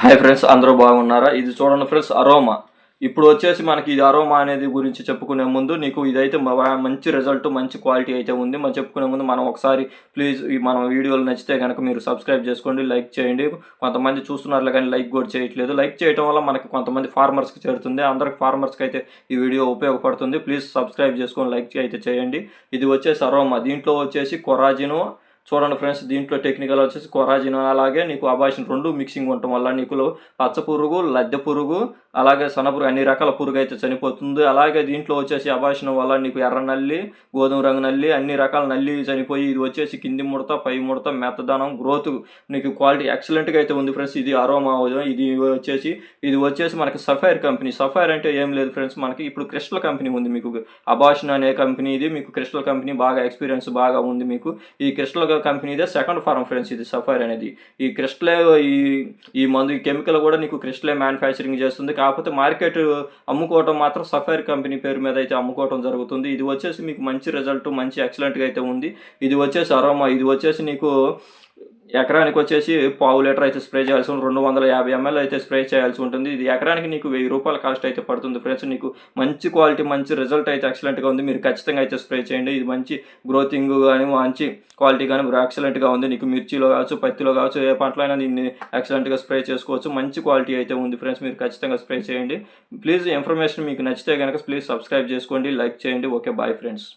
Hi friends అందరూ బాగున్నారా? ఇది చూడండి ఫ్రెండ్స్ అరోమా. ఇప్పుడు వచ్చేసి మనకి ఇది అరోమా అనేది గురించి చెప్పుకునే ముందు నీకు ఇదైతే మంచి రిజల్ట్ మంచి క్వాలిటీ అయితే ఉంది. మనం చెప్పుకునే ముందు మనం ఒకసారి ప్లీజ్ మన వీడియోలు నచ్చితే కనుక మీరు సబ్స్క్రైబ్ చేసుకోండి లైక్ చేయండి. కొంతమంది చూస్తున్నారు కానీ లైక్ కూడా చేయట్లేదు. లైక్ చేయడం వల్ల మనకి కొంతమంది ఫార్మర్స్కి చేరుతుంది. అందరికి ఫార్మర్స్కి అయితే ఈ వీడియో ఉపయోగపడుతుంది. ప్లీజ్ సబ్స్క్రైబ్ చేసుకొని లైక్ అయితే చేయండి. ఇది వచ్చేసి అరోమా. దీంట్లో వచ్చేసి కొరాజిను చూడండి ఫ్రెండ్స్ దీంట్లో టెక్నికల్ వచ్చేసి కొరాజిన్ అలాగే నీకు అబాషన్ రెండు మిక్సింగ్ ఉండటం వల్ల నీకు పచ్చ పురుగు లద్దె పురుగు అలాగే సనపురుగు అన్ని రకాల పురుగు అయితే చనిపోతుంది. అలాగే దీంట్లో వచ్చేసి అబాషన్ వల్ల నీకు ఎర్ర నల్లి గోధుమ రంగు నల్లి అన్ని రకాల నల్లి చనిపోయి ఇది వచ్చేసి కింది ముడత పై ముడత మెత్తదనం గ్రోత్ నీకు క్వాలిటీ ఎక్సలెంట్గా అయితే ఉంది ఫ్రెండ్స్. ఇది అరోమా ఇది వచ్చేసి ఇది వచ్చేసి మనకి సఫైర్ కంపెనీ సఫైర్ అంటే ఏం లేదు ఫ్రెండ్స్ మనకి ఇప్పుడు క్రిస్టల్ కంపెనీ ఉంది మీకు. అబాషన్ అనే కంపెనీ ఇది మీకు క్రిస్టల్ కంపెనీ బాగా ఎక్స్పీరియన్స్ బాగా ఉంది మీకు. ఈ క్రిస్టల్ కంపెనీదే సెకండ్ ఫార్మ్ ఫ్రెండ్స్ ఇది సఫైర్ అనేది. ఈ క్రిస్టలే ఈ ఈ మందు ఈ కెమికల్ కూడా నీకు క్రిస్టలే మ్యానుఫ్యాక్చరింగ్ చేస్తుంది. కాకపోతే మార్కెట్ అమ్ముకోవటం మాత్రం సఫైర్ కంపెనీ పేరు మీద అయితే అమ్ముకోవటం జరుగుతుంది. ఇది వచ్చేసి మీకు మంచి రిజల్ట్ మంచి ఎక్సలెంట్గా అయితే ఉంది. ఇది వచ్చేసి అరోమా ఇది వచ్చేసి నీకు ఎకరానికి వచ్చేసి పావు లీటర్ అయితే స్ప్రే చేయాల్సి ఉంటుంది. రెండు వందల యాభై ఎంఎల్ అయితే స్ప్రే చేయాల్సి ఉంటుంది. ఇది ఎకరానికి నీకు వెయ్యి రూపాయల కాస్ట్ అయితే పడుతుంది ఫ్రెండ్స్. నీకు మంచి క్వాలిటీ మంచి రిజల్ట్ అయితే ఎక్సలెంట్గా ఉంది. మీరు ఖచ్చితంగా అయితే స్ప్రే చేయండి. ఇది మంచి గ్రోతింగ్ కానీ మంచి క్వాలిటీ కానీ ఎక్సలెంట్గా ఉంది. నీకు మిర్చిలో కావచ్చు పత్తిలో కావచ్చు ఏ పంటలో అయినా దీన్ని ఎక్సలెంట్గా స్ప్రే చేసుకోవచ్చు. మంచి క్వాలిటీ అయితే ఉంది ఫ్రెండ్స్. మీరు ఖచ్చితంగా స్ప్రే చేయండి. ప్లీజ్ ఇన్ఫర్మేషన్ మీకు నచ్చితే కనుక ప్లీజ్ సబ్స్క్రైబ్ చేసుకోండి. లైక్ చేయండి. Okay bye friends.